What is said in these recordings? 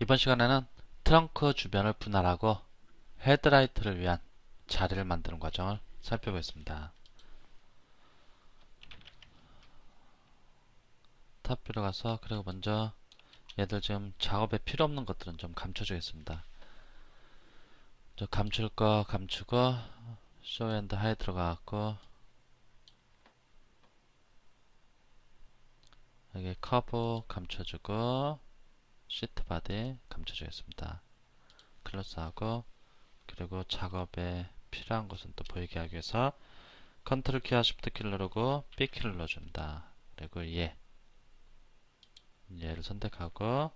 이번 시간에는 트렁크 주변을 분할하고 헤드라이트를 위한 자리를 만드는 과정을 살펴보겠습니다. 탑뷰로 가서 그리고 먼저 얘들 지금 작업에 필요 없는 것들은 좀 감춰주겠습니다. 저 감출 거 감추고 쇼 앤드 하이 들어가갖고 여기 커브 감춰주고 시트 바디 감춰주겠습니다. 클로스하고 그리고 작업에 필요한 것은 또 보이게 하기 위해서 컨트롤 키와 쉬프트 키를 누르고 B 키를 눌러줍니다. 그리고 얘 얘를 선택하고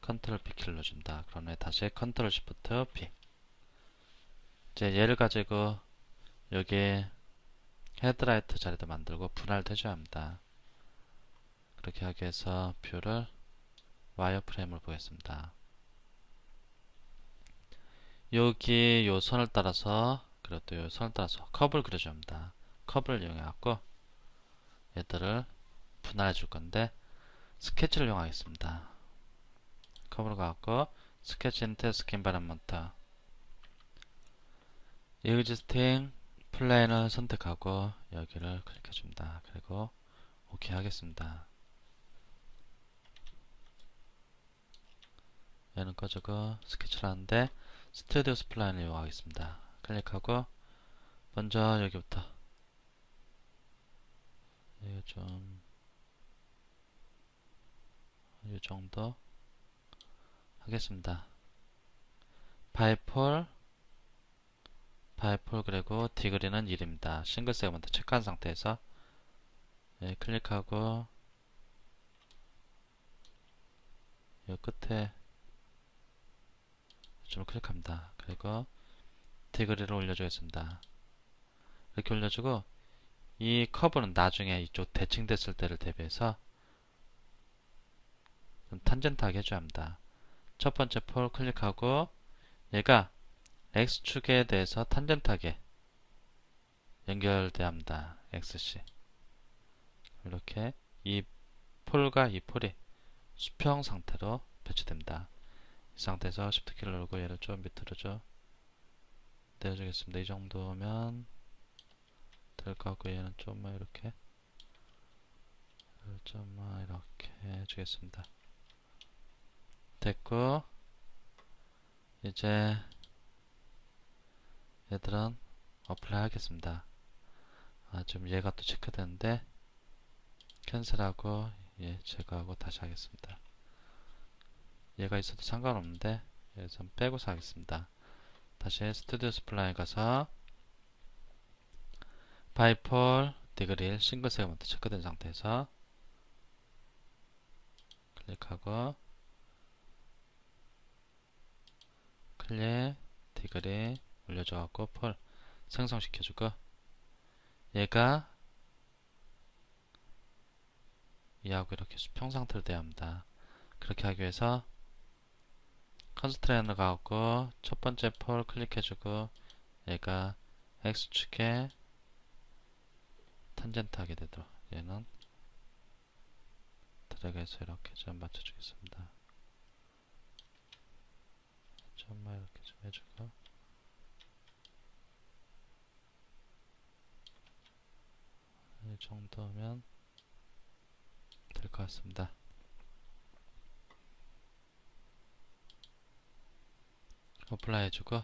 컨트롤 B 키를 눌러줍니다. 그럼 다시 컨트롤 쉬프트 B 이제 얘를 가지고 여기 헤드라이트 자리도 만들고 분할도 해줘야 합니다. 그렇게 하기 위해서 뷰를 와이어프레임을 보겠습니다. 여기 요 선을 따라서 그리고 또 요 선을 따라서 컵을 그려줘야 합니다. 컵을 이용해 갖고 얘들을 분할해 줄 건데 스케치를 이용하겠습니다. 컵으로 가갖고 스케치 인트 스킨 바람먼트 existing 플레인을 선택하고 여기를 클릭해 줍니다. 그리고 오케이 하겠습니다. 얘는 꺼주고 스케치를 하는데 스튜디오 스플라인을 이용하겠습니다. 클릭하고 먼저 여기부터 이거 좀 이 정도 하겠습니다. 바이폴 바이폴 그리고 디그리는 1입니다. 싱글 세그먼트 체크한 상태에서 예, 클릭하고 이 끝에 좀 클릭합니다. 그리고 디그리를 올려주겠습니다. 이렇게 올려주고 이 커브는 나중에 이쪽 대칭 됐을 때를 대비해서 좀 탄젠트하게 해줘야 합니다. 첫 번째 폴 클릭하고 얘가 X축에 대해서 탄젠트하게 연결돼야 합니다. XC 이렇게 이 폴과 이 폴이 수평 상태로 배치됩니다. 이 상태에서 Shift 키를 누르고 얘를 좀 밑으로 좀 내려주겠습니다. 이 정도면 될 것 같고 얘는 좀만 이렇게 좀만 이렇게 해주겠습니다. 됐고 이제 얘들은 어플라이 하겠습니다. 아, 지금 얘가 또 체크되는데 캔슬하고 예, 제거하고 다시 하겠습니다. 얘가 있어도 상관없는데 여기서 빼고서 하겠습니다. 다시 스튜디오 스플라인 가서 바이폴 디그릴 싱글 세그먼트 체크된 상태에서 클릭하고 클릭 디그리 올려줘갖고 폴 생성시켜주고 얘가 이하고 이렇게 수평 상태로 돼야 합니다. 그렇게 하기 위해서 컨스트레인을 가갖고 첫 번째 폴 클릭해주고 얘가 X축에 탄젠트 하게 되도록 얘는 드래그해서 이렇게 좀 맞춰주겠습니다. 좀만 이렇게 좀 해주고 이 정도면 될 것 같습니다. 어플라이 해주고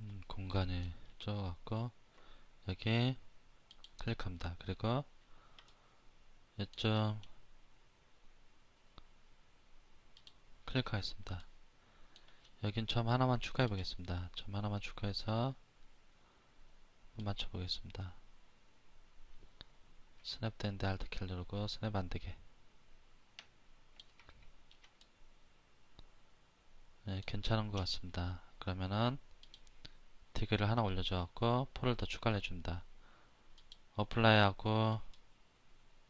음, 공간이 좁아갖고 여기 클릭합니다. 그리고 이쪽 클릭하겠습니다. 여긴 점 하나만 추가해 보겠습니다. 점 하나만 추가해서 맞춰 보겠습니다. 스냅 되는데 알트 키를 누르고 스냅 안되게 네, 괜찮은 것 같습니다. 그러면은 디그를 하나 올려줘 갖고 폴을 더 추가를 해줍니다. 어플라이 하고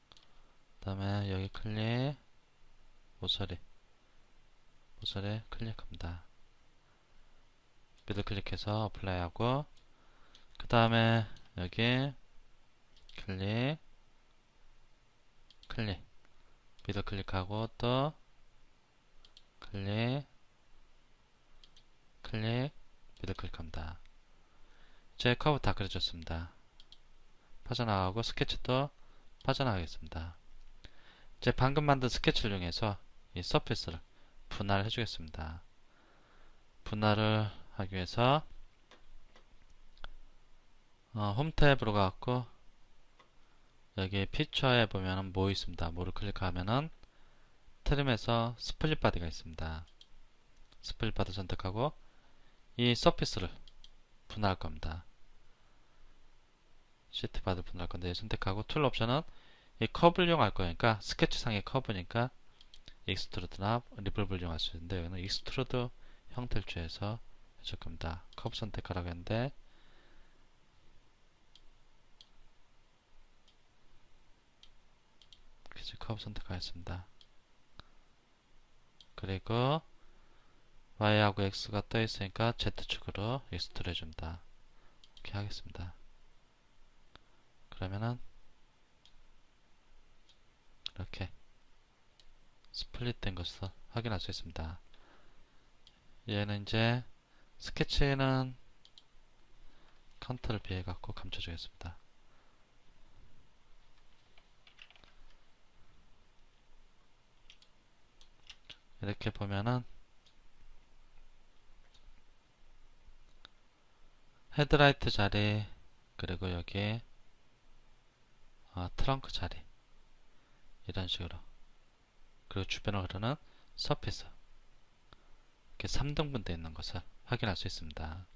그 다음에 여기 클릭 모서리 모서리 클릭합니다. 미드 클릭해서 어플라이 하고 그 다음에 여기 클릭 클릭 미들 클릭하고 또 클릭 클릭 미들 클릭합니다. 제 커브 다 그려졌습니다. 빠져나가고 스케치도 빠져나가겠습니다. 이제 방금 만든 스케치를 이용해서 이 서피스를 분할해 주겠습니다. 분할을 하기 위해서 어, 홈 탭으로 가갖고 여기 피처에 보면은 뭐 있습니다. 뭐를 클릭하면은 트림에서 스플릿 바디가 있습니다. 스플릿 바디 선택하고 이 서피스를 분할할 겁니다. 시트 바디 분할할 건데 선택하고 툴 옵션은 이 커브를 이용할 거니까 스케치상의 커브니까 익스트루드나 리볼브를 이용할 수 있는데 여기는 익스트루드 형태를 취해서 해줄 겁니다. 커브 선택하라고 했는데 커브 선택하겠습니다. 그리고 Y하고 X가 떠 있으니까 Z축으로 익스트루 해줍니다. 이렇게 하겠습니다. 그러면은 이렇게 스플릿 된 것을 확인할 수 있습니다. 얘는 이제 스케치는 컨트를 비해 갖고 감춰주겠습니다. 이렇게 보면은 헤드라이트 자리 그리고 여기 어, 트렁크 자리. 이런 식으로. 그리고 주변을 흐르는 서피스. 이렇게 3등분 되어 있는 것을 확인할 수 있습니다.